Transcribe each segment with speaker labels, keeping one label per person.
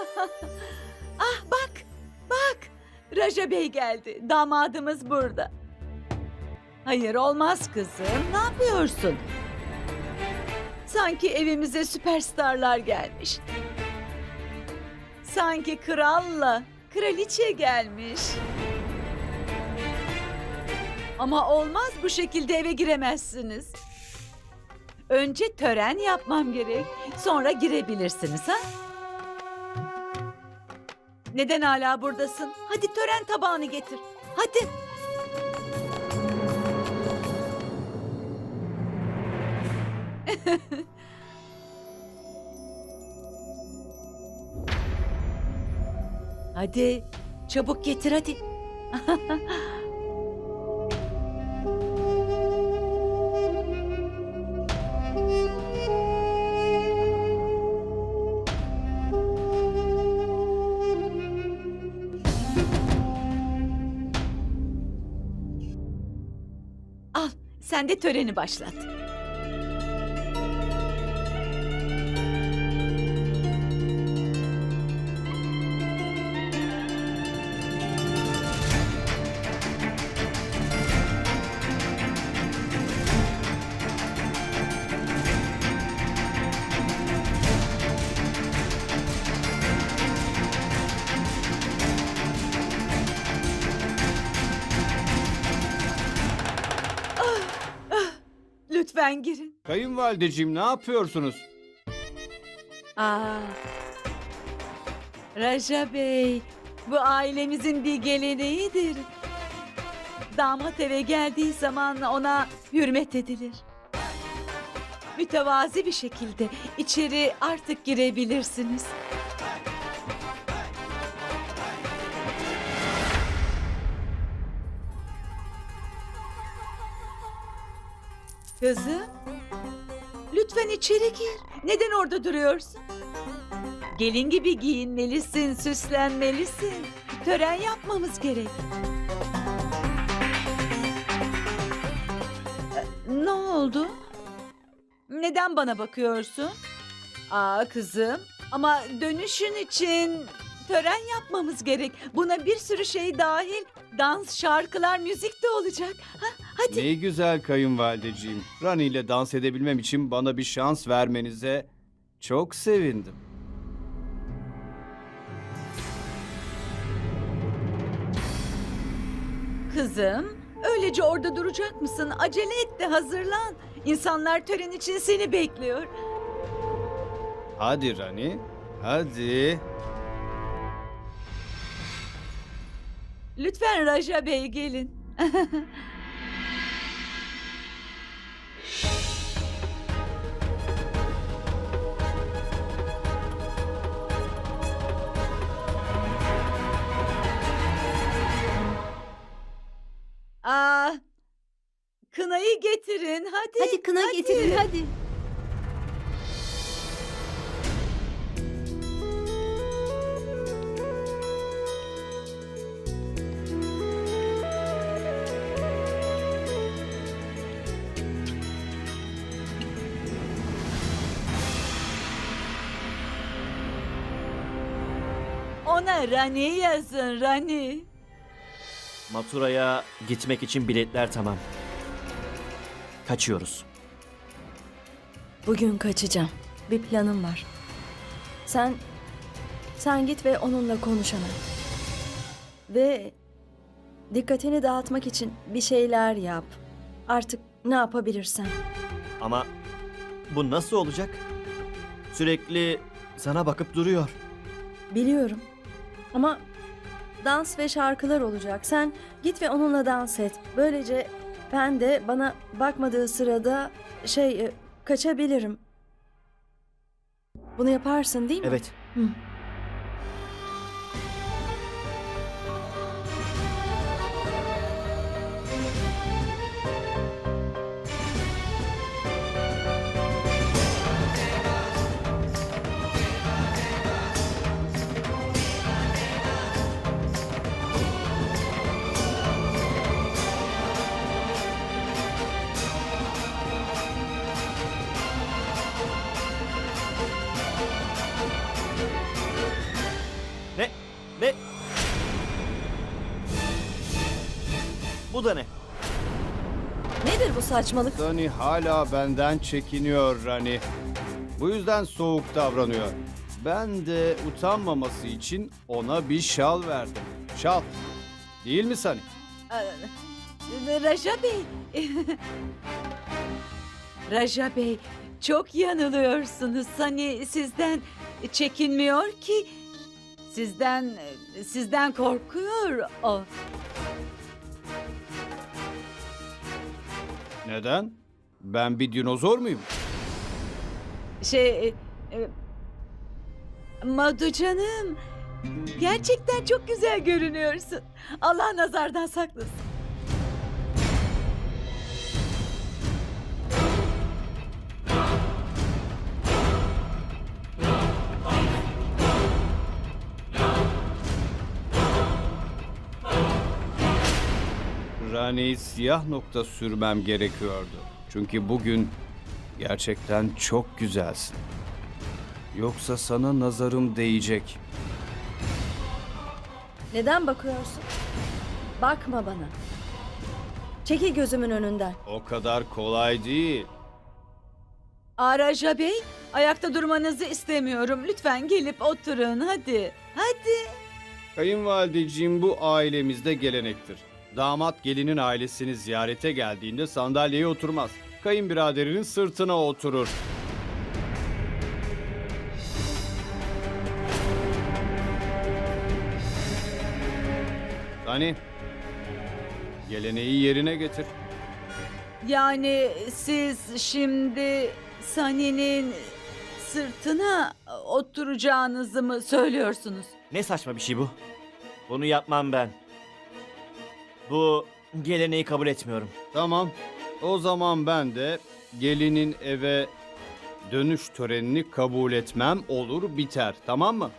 Speaker 1: ah bak, bak. Raja Bey geldi. Damadımız burada. Hayır olmaz kızım. Ne yapıyorsun? Sanki evimize süperstarlar gelmiş. Sanki kralla kraliçe gelmiş. Ama olmaz bu şekilde eve giremezsiniz. Önce tören yapmam gerek. Sonra girebilirsiniz ha? Neden hala buradasın? Hadi tören tabağını getir. Hadi. hadi. Çabuk getir hadi. töreni başlat. Lütfen girin.
Speaker 2: Kayınvalideciğim ne yapıyorsunuz?
Speaker 1: Aa. Raja Bey, bu ailemizin bir geleneğidir. Damat eve geldiği zaman ona hürmet edilir. Mütevazi bir şekilde içeri artık girebilirsiniz. Kızım, lütfen içeri gir. Neden orada duruyorsun? Gelin gibi giyinmelisin, süslenmelisin. Tören yapmamız gerek. Ee, Ne oldu? Neden bana bakıyorsun? Aa kızım, ama dönüşün için tören yapmamız gerek. Buna bir sürü şey dahil. Dans, şarkılar, müzik de olacak. Ha, hadi.
Speaker 2: Ne güzel kayınvalideciğim. Rani ile dans edebilmem için bana bir şans vermenize çok sevindim.
Speaker 1: Kızım, öylece orada duracak mısın? Acele et de hazırlan. İnsanlar tören için seni bekliyor.
Speaker 2: Hadi Rani, hadi.
Speaker 1: Lütfen Raja Bey gelin. Aa, kınayı getirin hadi.
Speaker 3: Hadi kına getirin hadi.
Speaker 1: Ona Rani yazın Rani.
Speaker 4: Matura'ya gitmek için biletler tamam. Kaçıyoruz.
Speaker 3: Bugün kaçacağım. Bir planım var. Sen sen git ve onunla konuş hemen. Ve dikkatini dağıtmak için bir şeyler yap. Artık ne yapabilirsen.
Speaker 4: Ama bu nasıl olacak? Sürekli sana bakıp duruyor.
Speaker 3: Biliyorum. Ama dans ve şarkılar olacak. Sen git ve onunla dans et. Böylece ben de bana bakmadığı sırada şey e, kaçabilirim. Bunu yaparsın değil mi?
Speaker 4: Evet.
Speaker 3: Hı. Saçmalık?
Speaker 2: Sunny hala benden çekiniyor Rani. Bu yüzden soğuk davranıyor. Ben de utanmaması için ona bir şal verdim. Şal. Değil mi Sunny?
Speaker 1: Aa, Raja Bey. Raja Bey, çok yanılıyorsunuz. Hani sizden çekinmiyor ki. Sizden sizden korkuyor o.
Speaker 2: Neden? Ben bir dinozor muyum?
Speaker 1: Şey e, e, Madu canım. Gerçekten çok güzel görünüyorsun. Allah nazardan saklasın.
Speaker 2: Rani siyah nokta sürmem gerekiyordu. Çünkü bugün gerçekten çok güzelsin. Yoksa sana nazarım değecek.
Speaker 3: Neden bakıyorsun? Bakma bana. Çekil gözümün önünden.
Speaker 2: O kadar kolay değil.
Speaker 1: Aa, Raja Bey, ayakta durmanızı istemiyorum. Lütfen gelip oturun hadi. Hadi.
Speaker 2: Kayınvalideciğim bu ailemizde gelenektir. Damat gelinin ailesini ziyarete geldiğinde sandalyeye oturmaz. Kayınbiraderinin sırtına oturur. Hani geleneği yerine getir.
Speaker 1: Yani siz şimdi Sani'nin sırtına oturacağınızı mı söylüyorsunuz?
Speaker 4: Ne saçma bir şey bu? Bunu yapmam ben. Bu geleneği kabul etmiyorum.
Speaker 2: Tamam. O zaman ben de gelinin eve dönüş törenini kabul etmem olur biter. Tamam mı?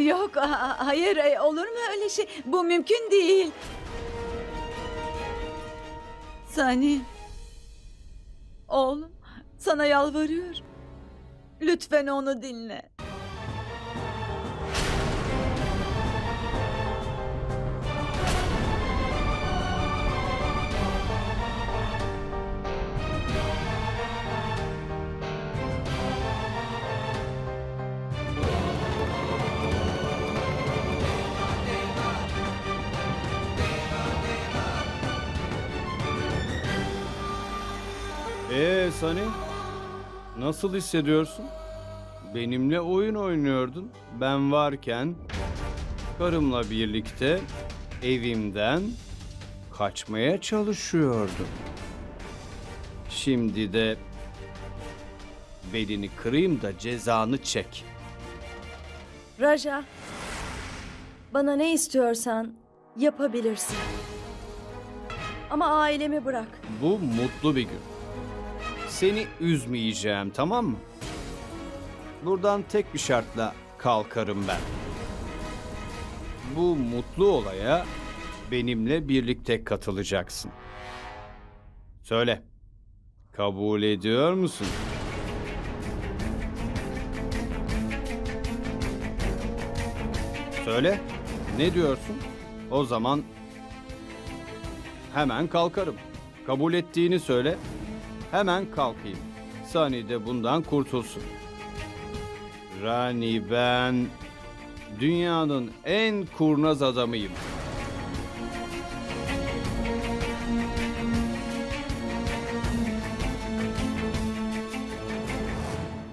Speaker 1: Yok, ha- hayır, e, olur mu öyle şey? Bu mümkün değil. Sani, oğlum, sana yalvarıyorum. Lütfen onu dinle.
Speaker 2: Sani, nasıl hissediyorsun? Benimle oyun oynuyordun. Ben varken karımla birlikte evimden kaçmaya çalışıyordun. Şimdi de belini kırayım da cezanı çek.
Speaker 3: Raja, bana ne istiyorsan yapabilirsin. Ama ailemi bırak.
Speaker 2: Bu mutlu bir gün. Seni üzmeyeceğim tamam mı? Buradan tek bir şartla kalkarım ben. Bu mutlu olaya benimle birlikte katılacaksın. Söyle. Kabul ediyor musun? Söyle. Ne diyorsun? O zaman Hemen kalkarım. Kabul ettiğini söyle. Hemen kalkayım. Sani de bundan kurtulsun. Rani ben dünyanın en kurnaz adamıyım.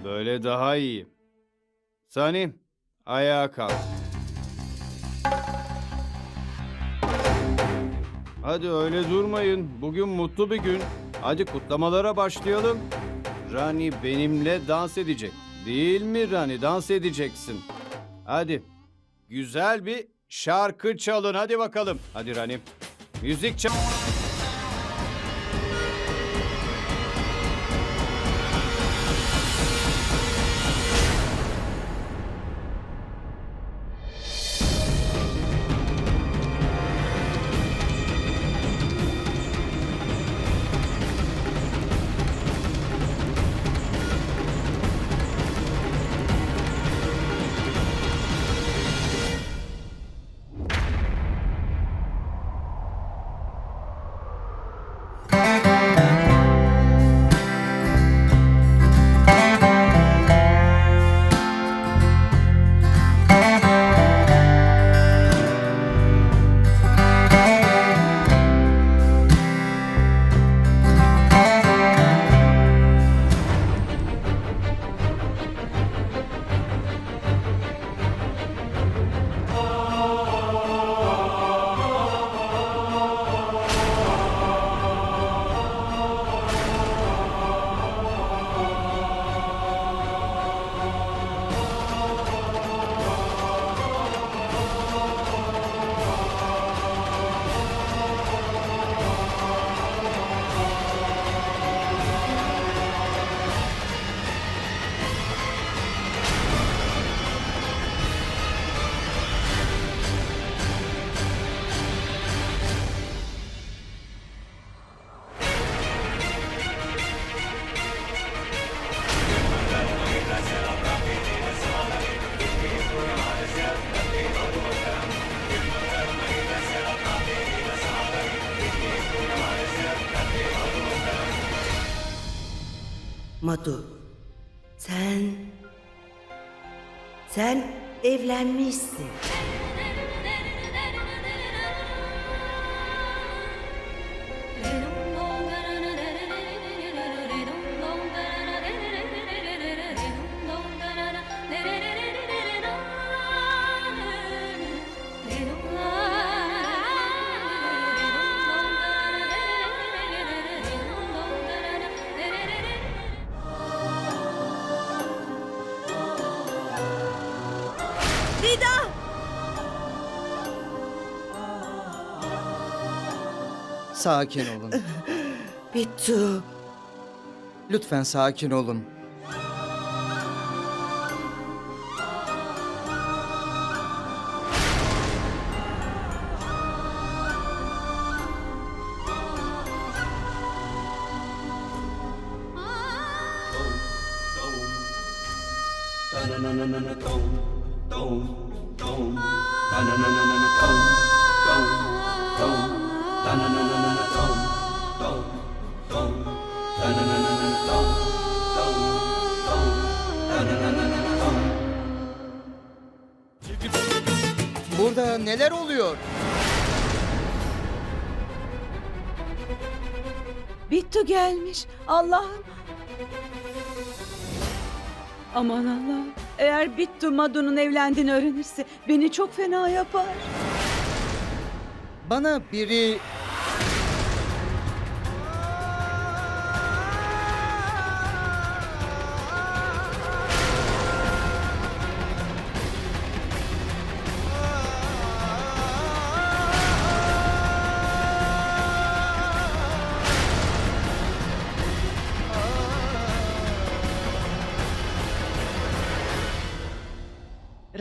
Speaker 2: Böyle daha iyi. Sani ayağa kalk. Hadi öyle durmayın. Bugün mutlu bir gün. Hadi kutlamalara başlayalım. Rani benimle dans edecek. Değil mi Rani? Dans edeceksin. Hadi. Güzel bir şarkı çalın. Hadi bakalım. Hadi Rani. Müzik çal.
Speaker 5: Madu, sen... Sen evlenmişsin.
Speaker 6: Sakin olun.
Speaker 5: Bittu,
Speaker 6: Lütfen sakin olun. Burada oluyor?
Speaker 1: Bittu gelmiş. Allah'ım. Aman Allah'ım. Eğer Bittu Madu'nun evlendiğini öğrenirse beni çok fena yapar.
Speaker 6: Bana biri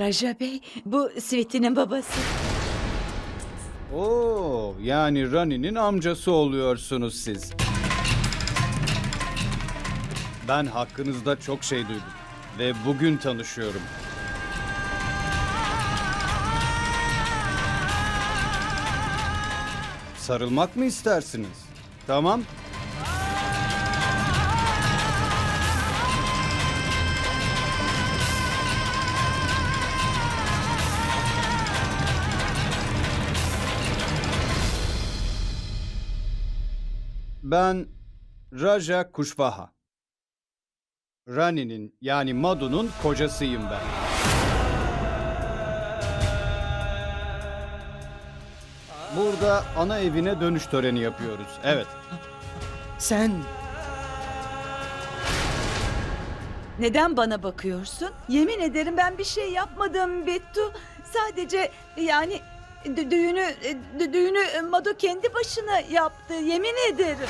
Speaker 1: Raja Bey, bu Sweety'nin babası.
Speaker 2: Oo, yani Rani'nin amcası oluyorsunuz siz. Ben hakkınızda çok şey duydum ve bugün tanışıyorum. Sarılmak mı istersiniz? Tamam. Ben Raja Kushvaha. Rani'nin yani Madu'nun kocasıyım ben. Burada ana evine dönüş töreni yapıyoruz. Evet.
Speaker 6: sen
Speaker 1: Neden bana bakıyorsun? Yemin ederim ben bir şey yapmadım Bittu. Sadece yani dü- düğünü dü- düğünü Madu kendi başına yaptı. Yemin ederim.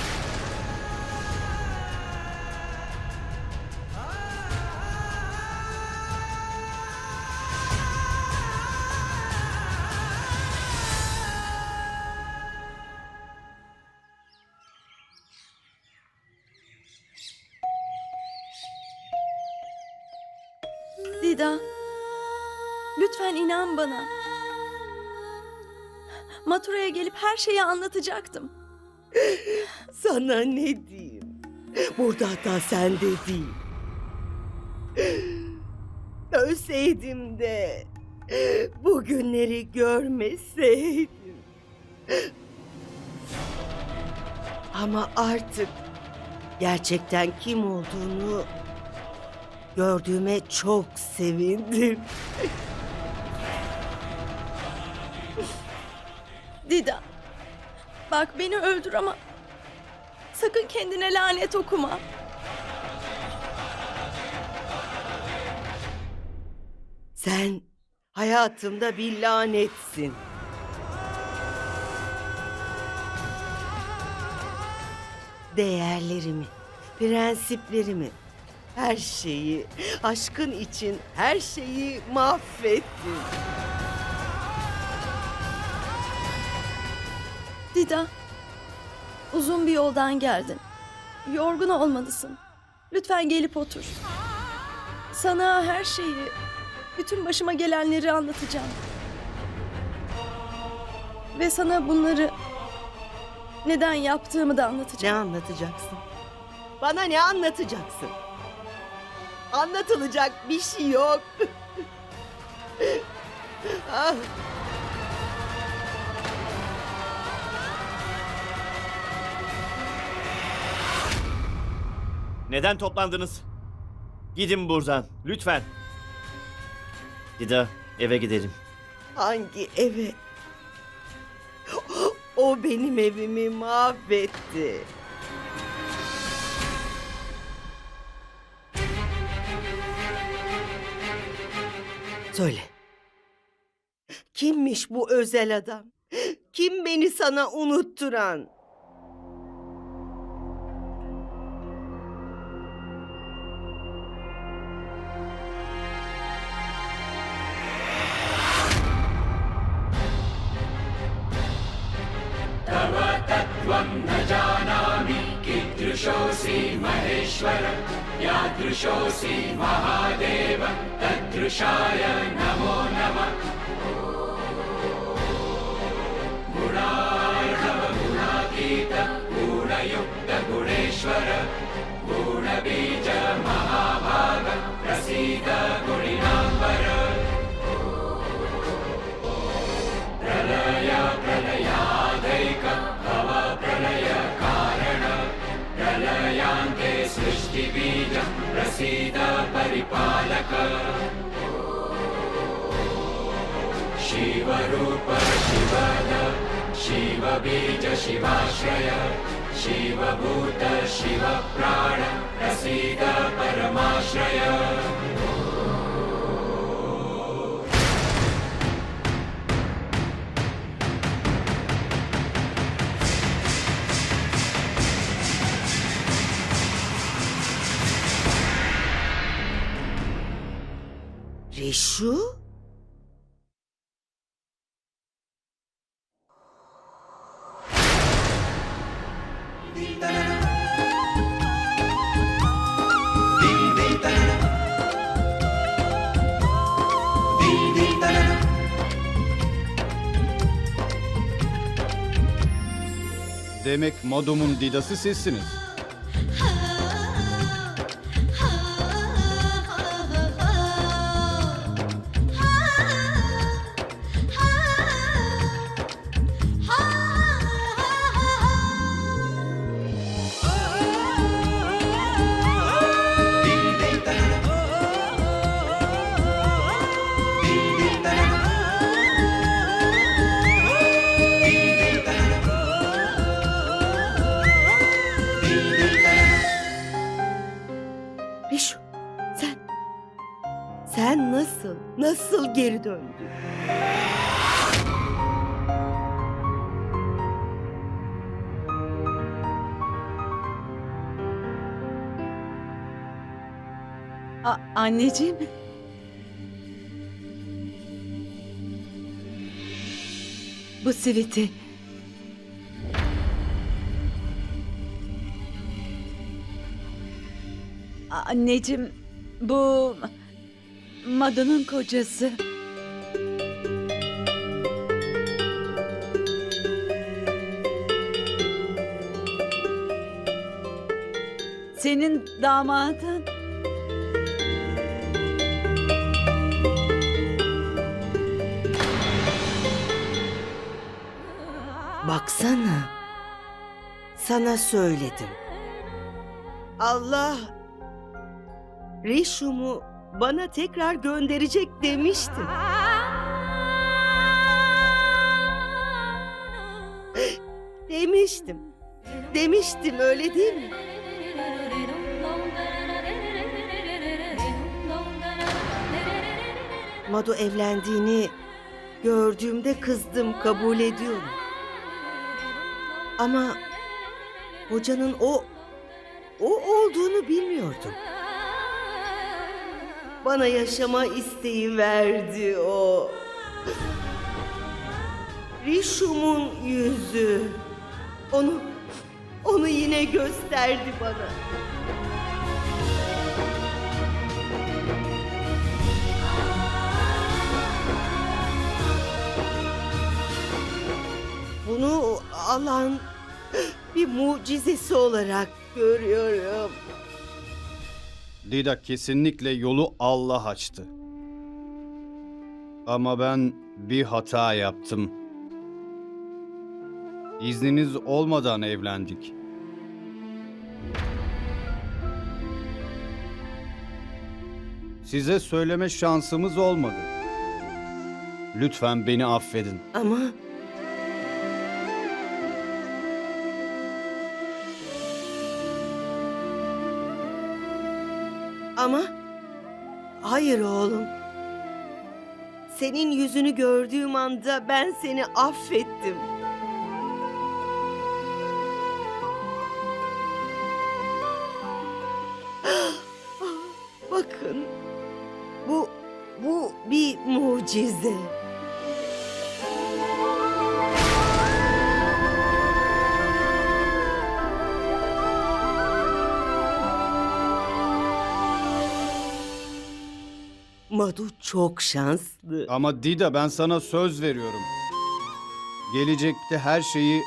Speaker 3: Dida, lütfen inan bana. Matura'ya gelip her şeyi anlatacaktım.
Speaker 5: sana ne diyeyim? Burada hata sende değil. Ölseydim de bugünleri görmeseydim. Ama artık gerçekten kim olduğunu gördüğüme çok sevindim.
Speaker 3: Dida, bak beni öldür ama sakın kendine lanet okuma.
Speaker 5: Sen hayatımda bir lanetsin. Değerlerimi, prensiplerimi, her şeyi, aşkın için her şeyi mahvettin.
Speaker 3: Dida, uzun bir yoldan geldin. Yorgun olmalısın. Lütfen gelip otur. Sana her şeyi, bütün başıma gelenleri anlatacağım. Ve sana bunları neden yaptığımı da
Speaker 5: Ne
Speaker 3: anlatacağım.
Speaker 5: anlatacaksın? Bana ne anlatacaksın? Anlatılacak bir şey yok. ah.
Speaker 4: Neden toplandınız? Gidin buradan. Lütfen. Dida eve gidelim.
Speaker 5: Hangi eve? O benim evimi mahvetti. Söyle. Kimmiş bu özel adam? Kim beni sana unutturan? पुरुषोऽसि
Speaker 2: महादेव तदृशाय नमो नमः।
Speaker 5: शिवरूप शिव बीज शिवाश्रय शिवभूत शिव प्राण
Speaker 1: प्रसीद परमाश्रय। Reşu? Demek Madum'un didası sizsiniz. Anneciğim. Bu siviti. Anneciğim bu Madu'nun kocası. Senin damadın.
Speaker 5: Baksana. Sana söyledim. Allah Rişum'u bana tekrar gönderecek demiştim. Demiştim. Demiştim öyle değil mi? Madu evlendiğini gördüğümde kızdım kabul ediyorum. Ama hocanın o o olduğunu bilmiyordum. Bana yaşama isteği verdi o. Rişum'un yüzü. Onu onu yine gösterdi bana. Bunu Allah'ın bir mucizesi olarak görüyorum.
Speaker 2: Dida kesinlikle yolu Allah açtı. Ama ben bir hata yaptım. İzniniz olmadan evlendik. Size söyleme şansımız olmadı. Lütfen beni affedin.
Speaker 5: Ama Ama hayır oğlum. Senin yüzünü gördüğüm anda ben seni affettim. Bakın. Bu bu bir mucize. Madu çok şanslı.
Speaker 2: Ama Dida ben sana söz veriyorum. Gelecekte her şeyi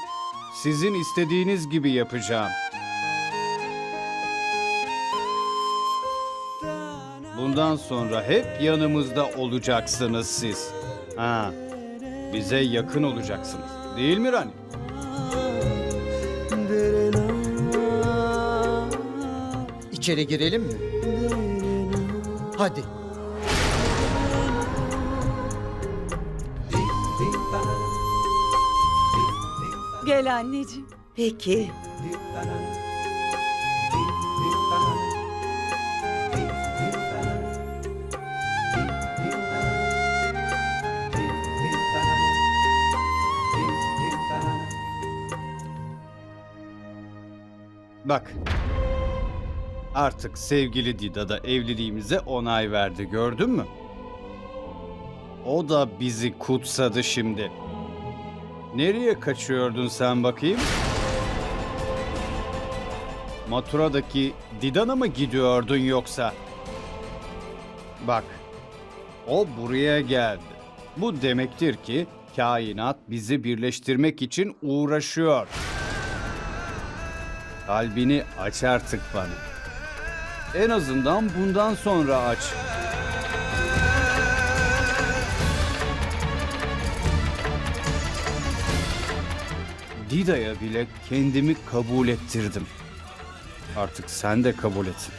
Speaker 2: sizin istediğiniz gibi yapacağım. Bundan sonra hep yanımızda olacaksınız siz. Ha, bize yakın olacaksınız. Değil mi Rani?
Speaker 6: içeri girelim mi? Hadi.
Speaker 1: Gel anneciğim.
Speaker 5: Peki.
Speaker 2: Bak. Artık sevgili Dida da evliliğimize onay verdi gördün mü? O da bizi kutsadı şimdi. Nereye kaçıyordun sen bakayım? Matura'daki Didan'a mı gidiyordun yoksa? Bak, o buraya geldi. Bu demektir ki kainat bizi birleştirmek için uğraşıyor. Kalbini aç artık bana. En azından bundan sonra aç. Dida'ya bile kendimi kabul ettirdim. Artık sen de kabul et.